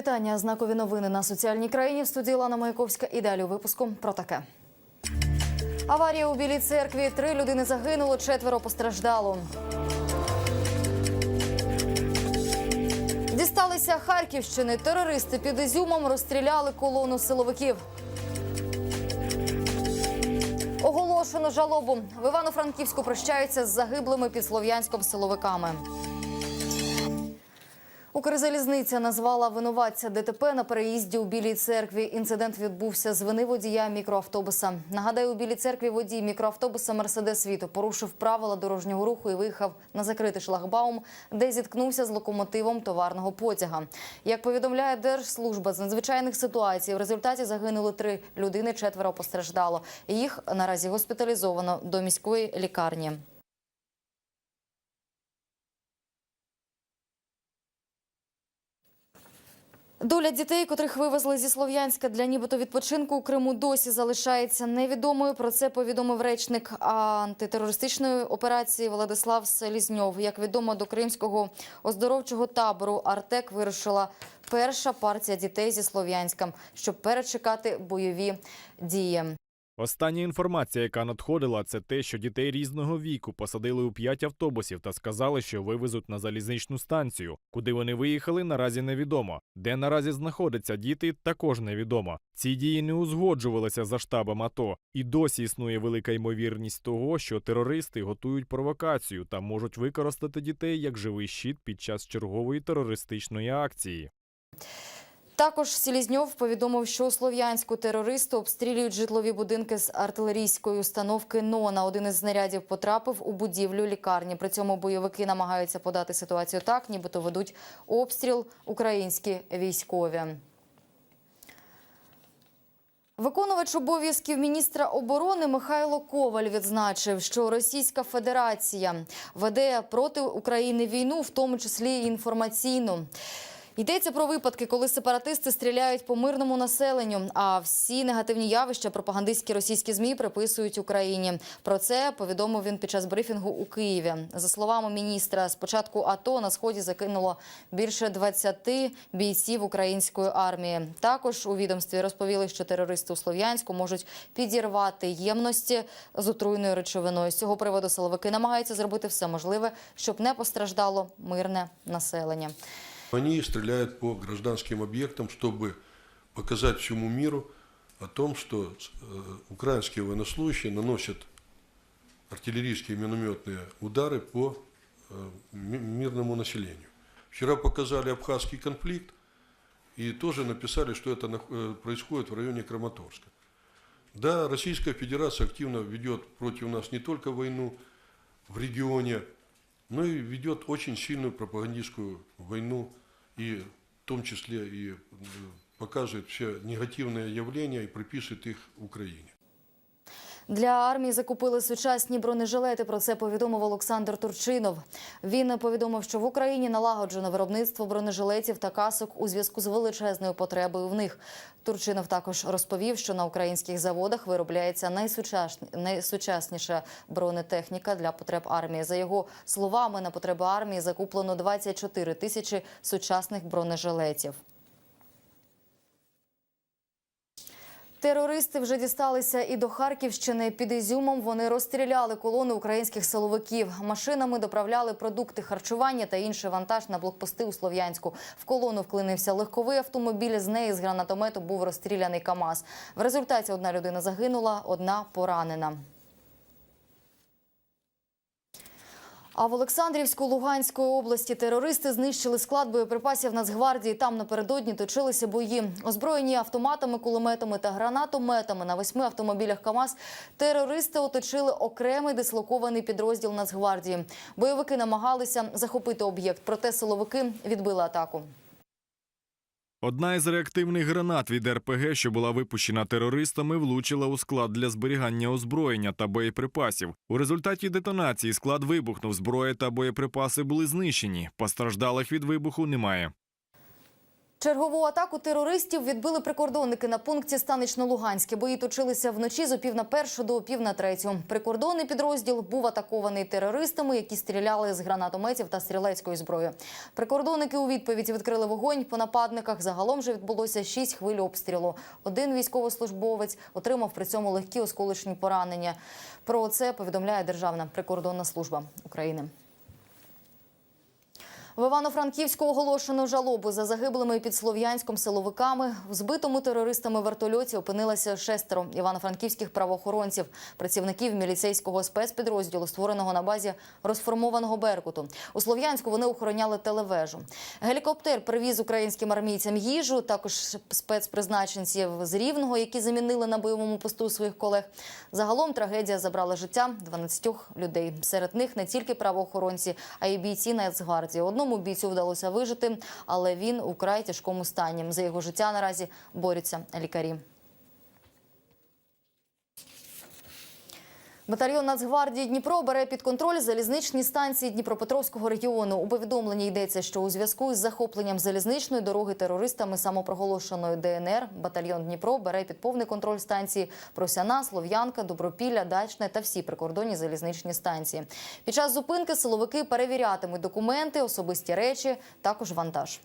Вітання. Знакові новини на соціальній країні в студії Лана Маяковська. І далі у випуску про таке. Аварія у Білій церкві. Три людини загинуло, четверо постраждало. Дісталися Харківщини. Терористи під Ізюмом розстріляли колону силовиків. Оголошено жалобу. В Івано-Франківську прощаються з загиблими під Слов'янськом силовиками. Укрзалізниця назвала винуватця ДТП на переїзді у Білій церкві. Інцидент відбувся з вини водія мікроавтобуса. Нагадаю, у Білій церкві водій мікроавтобуса Мерседес Віто порушив правила дорожнього руху і виїхав на закритий шлагбаум, де зіткнувся з локомотивом товарного потяга. Як повідомляє Держслужба з надзвичайних ситуацій, в результаті загинули три людини, четверо постраждало. Їх наразі госпіталізовано до міської лікарні. Доля дітей, котрих вивезли зі Слов'янська для нібито відпочинку у Криму, досі залишається невідомою. Про це повідомив речник антитерористичної операції Владислав Селізньов. Як відомо, до кримського оздоровчого табору Артек вирушила перша партія дітей зі Слов'янська, щоб перечекати бойові дії. Остання інформація, яка надходила, це те, що дітей різного віку посадили у п'ять автобусів та сказали, що вивезуть на залізничну станцію. Куди вони виїхали, наразі невідомо. Де наразі знаходяться діти, також невідомо. Ці дії не узгоджувалися за штабом АТО, і досі існує велика ймовірність того, що терористи готують провокацію та можуть використати дітей як живий щит під час чергової терористичної акції. Також Селізньов повідомив, що у Слов'янську терористи обстрілюють житлові будинки з артилерійської установки «Нона». Один із знарядів потрапив у будівлю лікарні. При цьому бойовики намагаються подати ситуацію так, нібито ведуть обстріл українські військові. Виконувач обов'язків міністра оборони Михайло Коваль відзначив, що Російська Федерація веде проти України війну, в тому числі інформаційну. Йдеться про випадки, коли сепаратисти стріляють по мирному населенню, а всі негативні явища пропагандистські російські змі приписують Україні. Про це повідомив він під час брифінгу у Києві. За словами міністра, з початку АТО на сході закинуло більше 20 бійців української армії. Також у відомстві розповіли, що терористи у Слов'янську можуть підірвати ємності з отруйною речовиною. З цього приводу силовики намагаються зробити все можливе, щоб не постраждало мирне населення. Они стреляют по гражданским объектам, чтобы показать всему миру о том, что э, украинские военнослужащие наносят артиллерийские и минометные удары по э, ми- мирному населению. Вчера показали абхазский конфликт и тоже написали, что это э, происходит в районе Краматорска. Да, Российская Федерация активно ведет против нас не только войну в регионе, но и ведет очень сильную пропагандистскую войну, и в том числе и э, показывает все негативные явления и приписывает их Украине. Для армії закупили сучасні бронежилети. Про це повідомив Олександр Турчинов. Він повідомив, що в Україні налагоджено виробництво бронежилетів та касок у зв'язку з величезною потребою в них. Турчинов також розповів, що на українських заводах виробляється найсучасні- найсучасніша бронетехніка для потреб армії. За його словами, на потреби армії закуплено 24 тисячі сучасних бронежилетів. Терористи вже дісталися і до Харківщини. Під Ізюмом вони розстріляли колони українських силовиків. Машинами доправляли продукти харчування та інший вантаж на блокпости у Слов'янську. В колону вклинився легковий автомобіль. З неї з гранатомету був розстріляний КАМАЗ. В результаті одна людина загинула, одна поранена. А в Олександрівську Луганської області терористи знищили склад боєприпасів Нацгвардії. Там напередодні точилися бої. Озброєні автоматами, кулеметами та гранатометами на восьми автомобілях КАМАЗ терористи оточили окремий дислокований підрозділ Нацгвардії. Бойовики намагалися захопити об'єкт, проте силовики відбили атаку. Одна із реактивних гранат від РПГ, що була випущена терористами, влучила у склад для зберігання озброєння та боєприпасів. У результаті детонації склад вибухнув, зброя та боєприпаси були знищені. Постраждалих від вибуху немає. Чергову атаку терористів відбили прикордонники на пункті Станично-Луганське. Бої точилися вночі з опів на першу до опів на третю. Прикордонний підрозділ був атакований терористами, які стріляли з гранатометів та стрілецької зброї. Прикордонники у відповідь відкрили вогонь по нападниках. Загалом же відбулося шість хвиль обстрілу. Один військовослужбовець отримав при цьому легкі осколочні поранення. Про це повідомляє Державна прикордонна служба України. В Івано-Франківську оголошено жалобу за загиблими під Слов'янськом силовиками. В збитому терористами вертольоті опинилося шестеро івано-франківських правоохоронців, працівників міліцейського спецпідрозділу, створеного на базі розформованого Беркуту. У Слов'янську вони охороняли телевежу. Гелікоптер привіз українським армійцям їжу, також спецпризначенців з Рівного, які замінили на бойовому посту своїх колег. Загалом трагедія забрала життя 12 людей. Серед них не тільки правоохоронці, а й бійці Нацгвардії. Одному бійцю вдалося вижити, але він у край тяжкому стані. За його життя наразі борються лікарі. Батальйон Нацгвардії Дніпро бере під контроль залізничні станції Дніпропетровського регіону. У повідомленні йдеться, що у зв'язку із захопленням залізничної дороги терористами самопроголошеної ДНР батальйон Дніпро бере під повний контроль станції Просяна, Слов'янка, Добропілля, Дачне та всі прикордонні залізничні станції. Під час зупинки силовики перевірятимуть документи, особисті речі, також вантаж.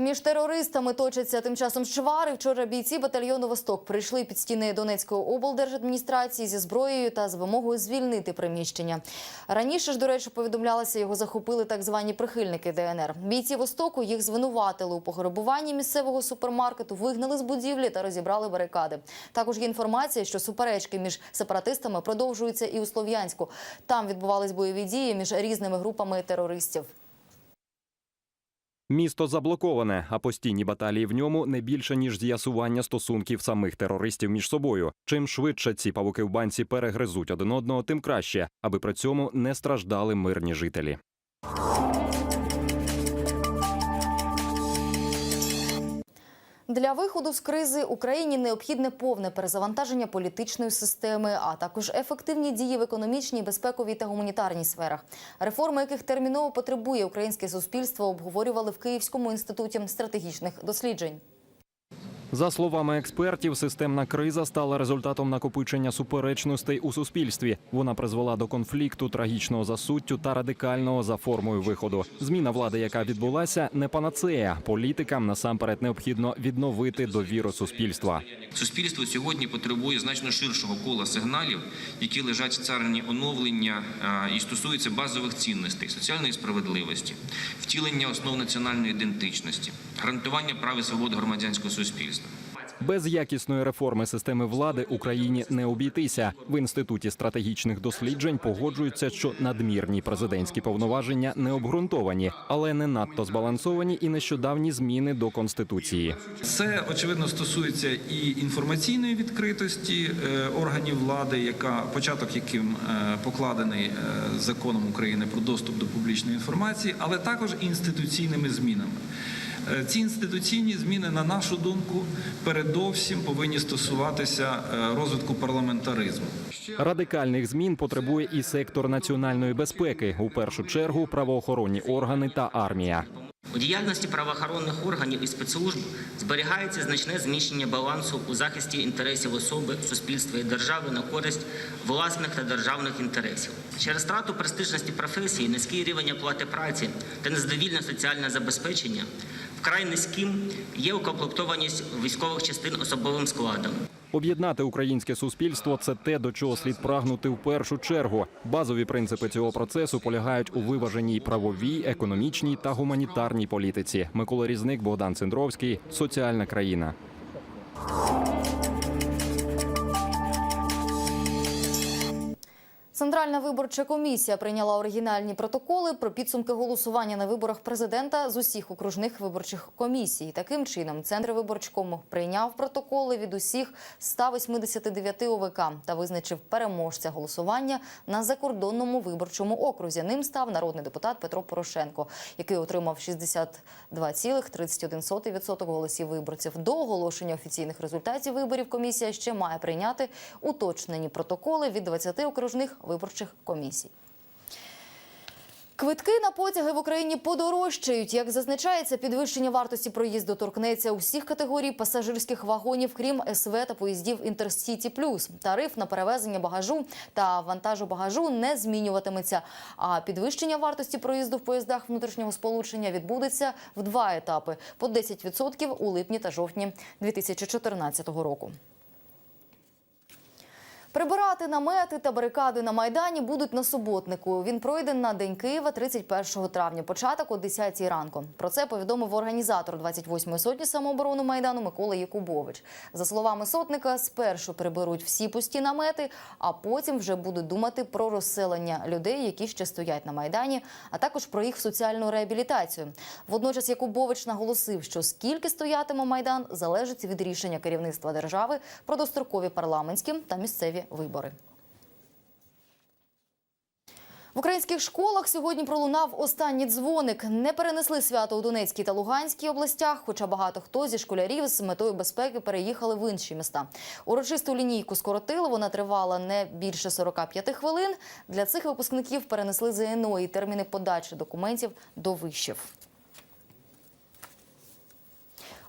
Між терористами точаться тим часом швари. Вчора бійці батальйону Восток прийшли під стіни Донецької облдержадміністрації зі зброєю та з вимогою звільнити приміщення. Раніше ж, до речі, повідомлялося, його захопили так звані прихильники ДНР. Бійці Востоку їх звинуватили у пограбуванні місцевого супермаркету, вигнали з будівлі та розібрали барикади. Також є інформація, що суперечки між сепаратистами продовжуються і у Слов'янську. Там відбувались бойові дії між різними групами терористів. Місто заблоковане, а постійні баталії в ньому не більше ніж з'ясування стосунків самих терористів між собою. Чим швидше ці павуки в банці перегризуть один одного, тим краще, аби при цьому не страждали мирні жителі. Для виходу з кризи Україні необхідне повне перезавантаження політичної системи, а також ефективні дії в економічній, безпековій та гуманітарній сферах. Реформи, яких терміново потребує українське суспільство, обговорювали в Київському інституті стратегічних досліджень. За словами експертів, системна криза стала результатом накопичення суперечностей у суспільстві. Вона призвела до конфлікту, трагічного за суттю та радикального за формою виходу. Зміна влади, яка відбулася, не панацея. Політикам насамперед необхідно відновити довіру суспільства. Суспільство сьогодні потребує значно ширшого кола сигналів, які лежать в царині оновлення і стосуються базових цінностей, соціальної справедливості, втілення основ національної ідентичності, гарантування прав і свобод громадянського суспільства. Без якісної реформи системи влади Україні не обійтися. В інституті стратегічних досліджень погоджуються, що надмірні президентські повноваження не обґрунтовані, але не надто збалансовані і нещодавні зміни до конституції. Це очевидно стосується і інформаційної відкритості е, органів влади, яка початок яким е, покладений е, законом України про доступ до публічної інформації, але також інституційними змінами. Е, Ці інституційні зміни, на нашу думку, передовсім повинні стосуватися е, розвитку парламентаризму. Радикальних змін потребує і сектор національної безпеки, у першу чергу правоохоронні органи та армія. У діяльності правоохоронних органів і спецслужб зберігається значне зміщення балансу у захисті інтересів особи, суспільства і держави на користь власних та державних інтересів. Через втрату престижності професії, низький рівень оплати праці та незадовільне соціальне забезпечення вкрай низьким є укомплектованість військових частин особовим складом. Об'єднати українське суспільство це те, до чого слід прагнути в першу чергу. Базові принципи цього процесу полягають у виваженій правовій, економічній та гуманітарній політиці. Микола Різник, Богдан Цендровський, соціальна країна. Центральна виборча комісія прийняла оригінальні протоколи про підсумки голосування на виборах президента з усіх окружних виборчих комісій. Таким чином, центр виборчкому прийняв протоколи від усіх 189 ОВК та визначив переможця голосування на закордонному виборчому окрузі. Ним став народний депутат Петро Порошенко, який отримав 62,31% голосів виборців. До оголошення офіційних результатів виборів комісія ще має прийняти уточнені протоколи від 20 окружних виборчих комісій. Квитки на потяги в Україні подорожчають. Як зазначається, підвищення вартості проїзду торкнеться усіх категорій пасажирських вагонів, крім СВ та поїздів Інтерсіті Плюс. Тариф на перевезення багажу та вантажу багажу не змінюватиметься. А підвищення вартості проїзду в поїздах внутрішнього сполучення відбудеться в два етапи по 10% у липні та жовтні 2014 року. Прибирати намети та барикади на майдані будуть на суботнику. Він пройде на День Києва 31 травня. Початок о 10 ранку. Про це повідомив організатор 28-ї сотні самооборони майдану Микола Якубович. За словами сотника, спершу приберуть всі пусті намети, а потім вже будуть думати про розселення людей, які ще стоять на майдані, а також про їх соціальну реабілітацію. Водночас Якубович наголосив, що скільки стоятиме майдан, залежить від рішення керівництва держави про дострокові парламентські та місцеві вибори. В українських школах сьогодні пролунав останній дзвоник. Не перенесли свято у Донецькій та Луганській областях, хоча багато хто зі школярів з метою безпеки переїхали в інші міста. Урочисту лінійку скоротили. Вона тривала не більше 45 хвилин. Для цих випускників перенесли ЗНО і терміни подачі документів до вишів.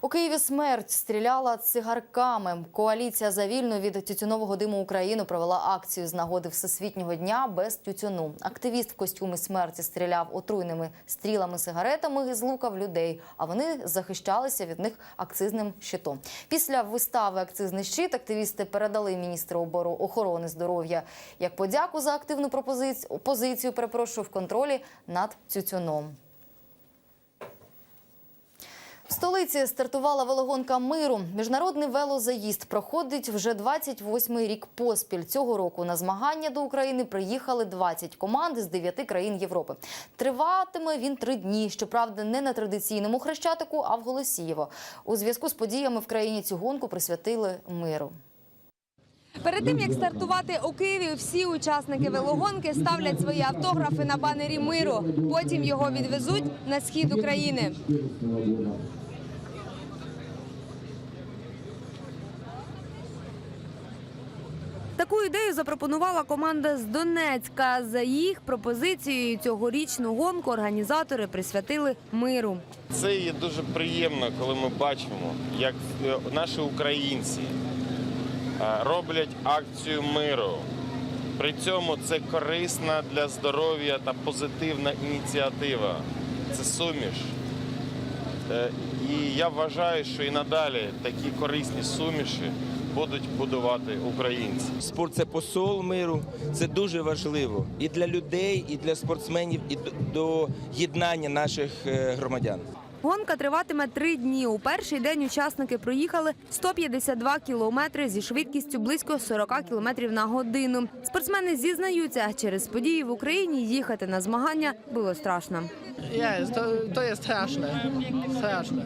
У Києві смерть стріляла цигарками. Коаліція за вільну від тютюнового диму Україну провела акцію з нагоди Всесвітнього дня без тютюну. Активіст в костюмі смерті стріляв отруйними стрілами сигаретами з лука в людей, а вони захищалися від них акцизним щитом. Після вистави акцизний щит активісти передали міністру обору охорони здоров'я як подяку за активну пропозицію позицію. Перепрошую в контролі над тютюном. В столиці стартувала велогонка миру. Міжнародний велозаїзд проходить вже 28-й рік поспіль. Цього року на змагання до України приїхали 20 команд з 9 країн Європи. Триватиме він три дні. Щоправда, не на традиційному хрещатику, а в Голосієво. У зв'язку з подіями в країні цю гонку присвятили миру. Перед тим як стартувати у Києві, всі учасники велогонки ставлять свої автографи на банері миру. Потім його відвезуть на схід України. Таку ідею запропонувала команда з Донецька. За їх пропозицією цьогорічну гонку організатори присвятили миру. Це є дуже приємно, коли ми бачимо, як е, наші українці е, роблять акцію миру. При цьому це корисна для здоров'я та позитивна ініціатива. Це суміш. Е, І я вважаю, що і надалі такі корисні суміші будуть будувати українці. Спорт це посол миру. Це дуже важливо і для людей, і для спортсменів, і до- єднання наших е, громадян. Гонка триватиме три дні. У перший день учасники проїхали 152 кілометри зі швидкістю близько 40 кілометрів на годину. Спортсмени зізнаються, через події в Україні їхати на змагання було страшно. Є, то, то є страшне. Страшне.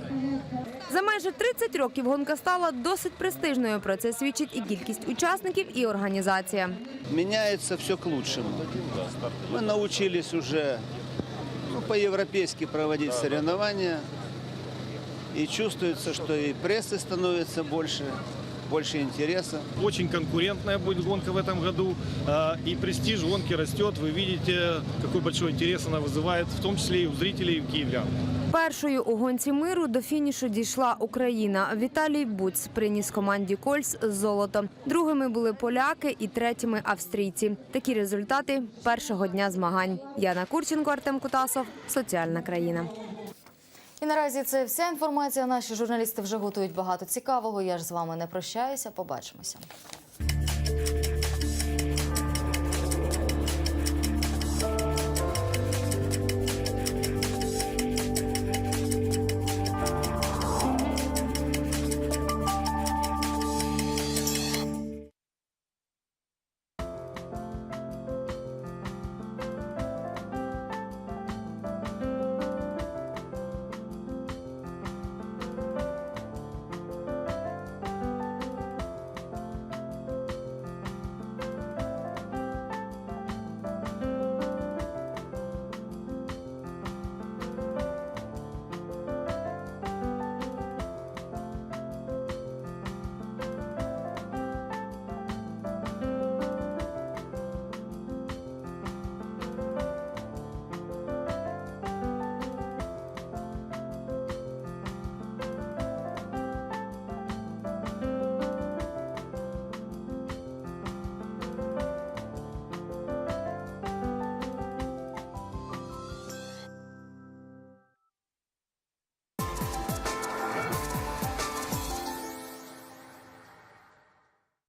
За майже 30 років гонка стала досить престижною. Про це свідчить і кількість учасників, і організація. меняется все к лучшему. Мы научились уже ну, по-европейски проводить соревнования. И чувствуется, что и прессы становится больше, больше интереса. Очень конкурентная будет гонка в этом году. а, И престиж гонки растет. Вы видите, какой большой интерес она вызывает, в том числе и у зрителей, и у киевлян. Першою у гонці миру до фінішу дійшла Україна. Віталій Буц приніс команді Кольс золото. Другими були поляки і третіми австрійці. Такі результати першого дня змагань. Яна Курченко, Артем Кутасов. Соціальна країна. І наразі це вся інформація. Наші журналісти вже готують багато цікавого. Я ж з вами не прощаюся. Побачимося.